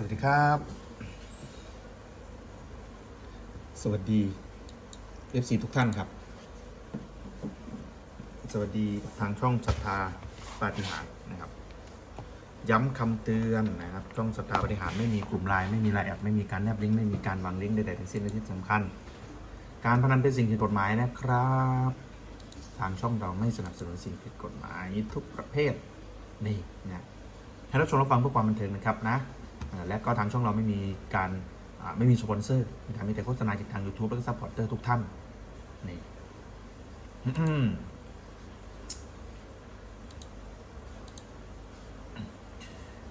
สวัสดีครับ สวัสดี FC ทุกท่านครับ สวัสดีทางช่องศรัทธาปาฏิหารนะครับ ย้ำคำเตือนนะครับ ช่องศรัทธาปาฏิหารไม่มีกลุ่มไลน์ไม่มีไลน์แอดไม่มีการแนบลิงก์ไม่มีการวางลิงก์ใดๆทั้งสิ้นและที่สำคัญ การพนันเป็นสิ่งผิดกฎหมายนะครับ ทางช่องเราไม่สนับสนุนสิ่งผิดกฎหมายทุกประเภทนี่นะให้รับชมรับฟังเพื่อความบันเทิงนะครับนะ และก็ทางช่องเราไม่มีการไม่มีสปอนเซอร์นะครับมีแต่โฆษณาจากทาง YouTube และซัพพอร์เตอร์ทุกท่านนี่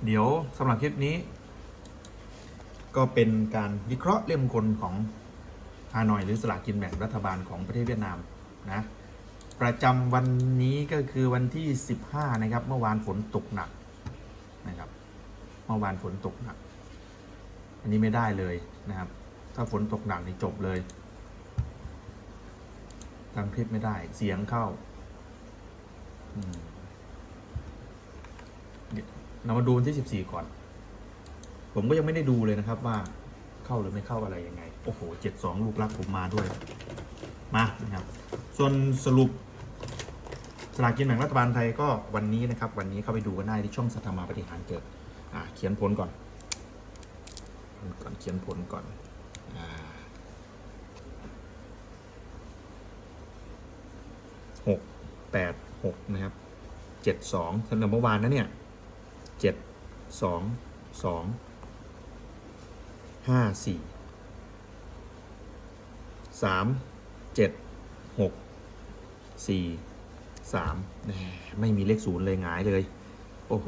เดี๋ยวสำหรับคลิปนี้ ก็เป็นการวิเคราะห์เรื่องมคลของฮานอยหรือสลากกินแบ่งรัฐบาลของประเทศเวียดนามนะประจำวันนี้ก็คือวันที่ 15 นะครับ เมื่อวานฝนตกหนักนะครับ เมื่อวานฝนตกหนัก อันนี้ไม่ได้เลยนะครับ ถ้าฝนตกหนักนี่จบเลยทำคลิปไม่ได้ เสียงเข้าเดี๋ยวเรามาดูวันที่14ก่อน ผมก็ยังไม่ได้ดูเลยนะครับว่าเข้าหรือไม่เข้าอะไรยังไง โอ้โหเจ็ดสองลูกรักผมมาด้วย มานะครับ ส่วนสรุปสลากกินแบ่งรัฐบาลไทยก็วันนี้นะครับ วันนี้เข้าไปดูกันได้ที่ช่องสัทธามาปฏิหารเกิด อ่าเขียนผลก่อน ก่อนเขียนผลก่อนอ่าหกแปดหกนะครับเจ็ดสองสำหรับเมื่อวานนะเนี่ยเจ็ดสองสองห้าสี่สามเจ็ดหกสี่สามไม่มีเลขศูนย์เลยหงายเลย โอ้โห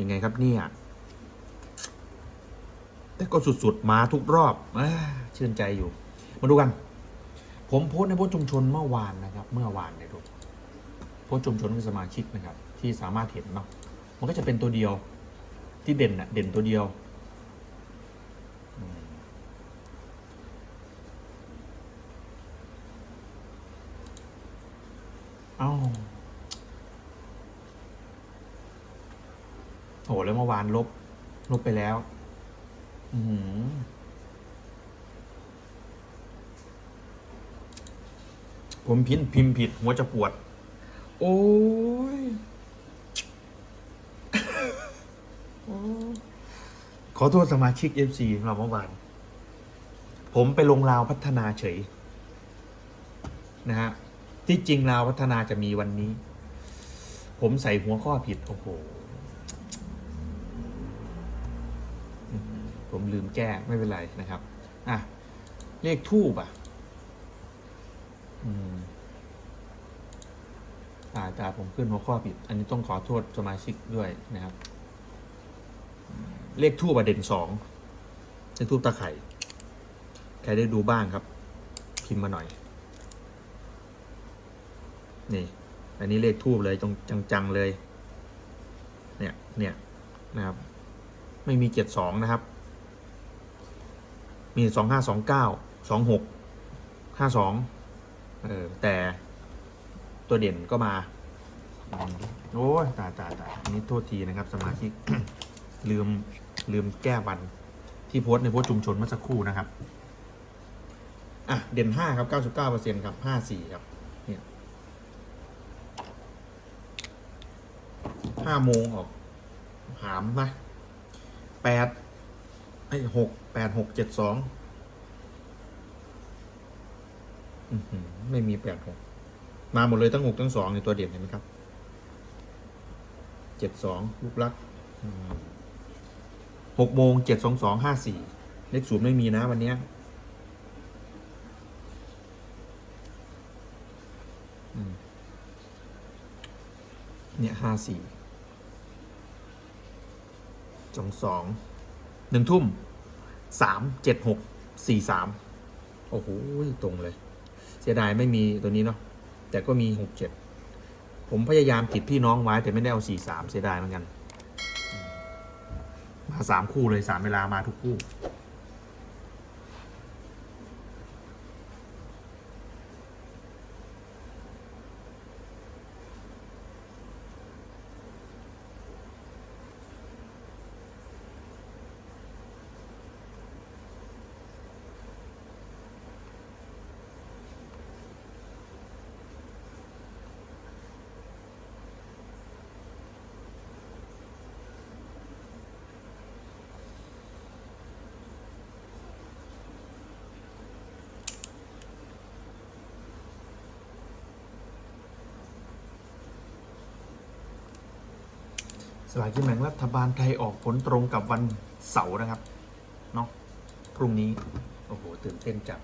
ยังไงครับเนี่ย แต่ก็สุดๆมาทุกรอบอชื่นใจอยู่ มาดูกัน ผมโพสในโพสชุมชนเมื่อวานนะครับ เมื่อวานเนี่ยดูโพสชุมชนคือสมาชิกนะครับ ที่สามารถเห็นเนาะมันก็จะเป็นตัวเดียวที่เด่นอะเด่นตัวเดียวเอ้าโหแล้วเมื่อวานลบ ลบไปแล้ว อือหือผมพิมพ์พิมพ์ผิด หัวจะปวด โอ้ยโอ้ยขอโทษสมาชิก FC เราเมื่อวาน ผมไปลงราวพัฒนาเฉย นะฮะ ที่จริงราวพัฒนาจะมีวันนี้ ผมใส่หัวข้อผิด โอ้โห ผมลืมแก้ไม่เป็นไรนะครับอะเลขทูบอะอืมอ่าแต่ผมขึ้นหัวข้อผิด อันนี้ต้องขอโทษสมาชิกด้วยนะครับ เลขทูบอะเด่นสองเลขทูบตาไข่ใครได้ดูบ้างครับ พิมพ์มาหน่อย นี่ อันนี้เลขทูบเลยตรงจังๆเลย เนี่ยเนี่ยนะครับ ไม่มีเจ็ดสองนะครับ มีสองห้าสองเก้าสองหกห้าสองเออแต่ตัวเด่นก็มา โอ้ยตายตายตายนนี้โทษทีนะครับ สมาชิก ลืมลืมแก้วันที่โพสในโพสชุมชนเมื่อสักครู่นะครับ อะ เด่นห้าครับเก้าสิบเก้าเปอร์เซ็นต์ครับห้าสี่ครับเนี่ยห้าโมงออก หามนะแปด ไอ้หกแปดหกเจ็ดสองไม่มีแปดหกมาหมดเลยตั้งหกตั้งสองในตัวเด่นเห็นไหมครับเจ็ดสองลูกลักหกโมงเจ็ดสองสองห้าสี่เลขศูนย์ไม่มีนะวันนี้เนี่ยห้าสี่สองสอง หนึ่งทุ่มสามเจ็ดหกสี่สามโอ้โหตรงเลย เสียดายไม่มีตัวนี้เนาะแต่ก็มีหกเจ็ดผมพยายามติดพี่น้องไว้แต่ไม่ได้เอาสี่สามเสียดายเหมือนกัน มาสามคู่เลยสามเวลามาทุกคู่ สลากกินแบ่งรัฐบาลไทยออกผลตรงกับวันเสาร์นะครับเนาะพรุ่งนี้ โอ้โห ตื่นเต้นจัง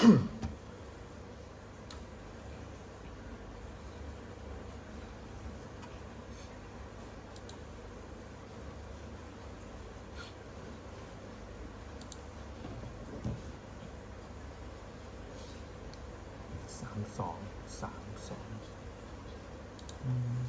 สามสองสามสองอืม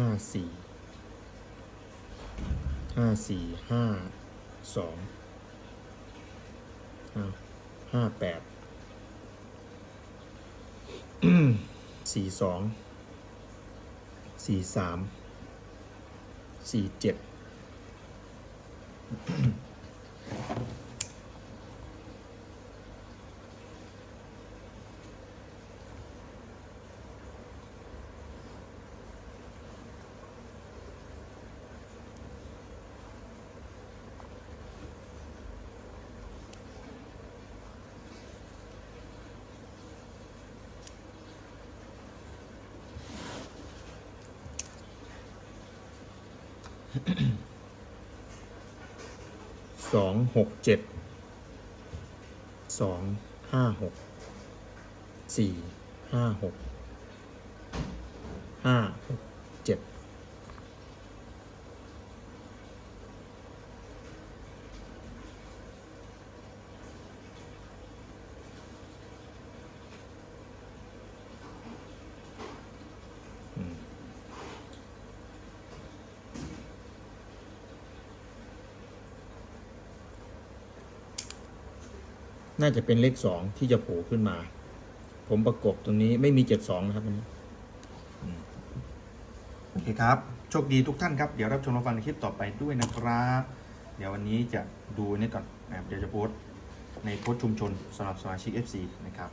ห้าสี่ห้าสี่ห้าสองห้าแปดสี่สองสี่สามสี่เจ็ด สองหกเจ็ดสองห้าหกสี่ห้าหกห้าหกเจ็ด น่าจะเป็นเลขสองที่จะโผล่ขึ้นมา ผมประกบตรงนี้ไม่มีเจ็ดสองนะครับวันนี้โอเคครับ โชคดีทุกท่านครับ เดี๋ยวรับชมรับฟังในคลิปต่อไปด้วยนะครับ เดี๋ยววันนี้จะดูนี่ก่อนนะครับเดี๋ยวจะโพสต์ในโพสต์ชุมชนสำหรับสมาชิก FC นะครับ